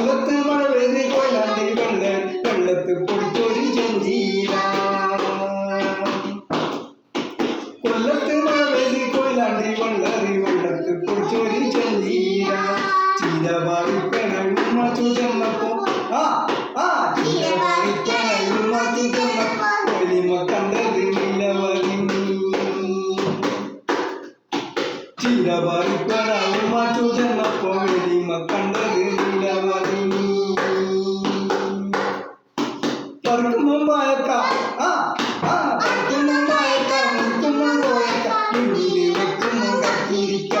ആ കൊല്ലത്ത് മഴ പെയ്ത് കൊല്ലാണ്ടി വെള്ള വെള്ളത്ത് പൊടിച്ചൊരു ചെഞ്ചീര കൊല്ലത്ത് മഴ പെയ്ത് കൊയിലാണ്ടി വള്ളറി വെള്ളത്ത് പൊടിച്ചൊരു ചെന്നീര ചീരവാറി പെണയും മച്ചു ചെന്നപ്പോ ആ ആ. ചീരവാറി പെണയും മാറ്റു ചെന്നപ്പോ വെളിമ കണ്ടത് നിലവരി പറക്കും മുമ്പായക്ക ആ ആ പറക്കും മുമ്പായക്ക മുറിക്കും മുമ്പോയക്ക മുന്നിൽ വെക്കും മുടക്കിയിരിക്ക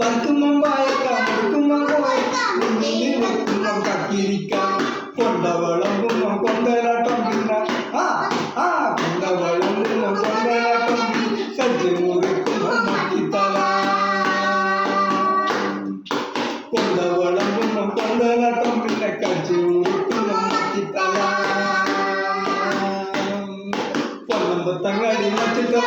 പറക്കും മുമ്പായക്ക മുറിക്കും മുമ്പോയക്ക മുന്നിൽ വെക്കും கொண்ட வளமும் கொண்ட நட்டம் பின்ன கட்சி பொன்னந்த தங்காடி மச்சிட்டு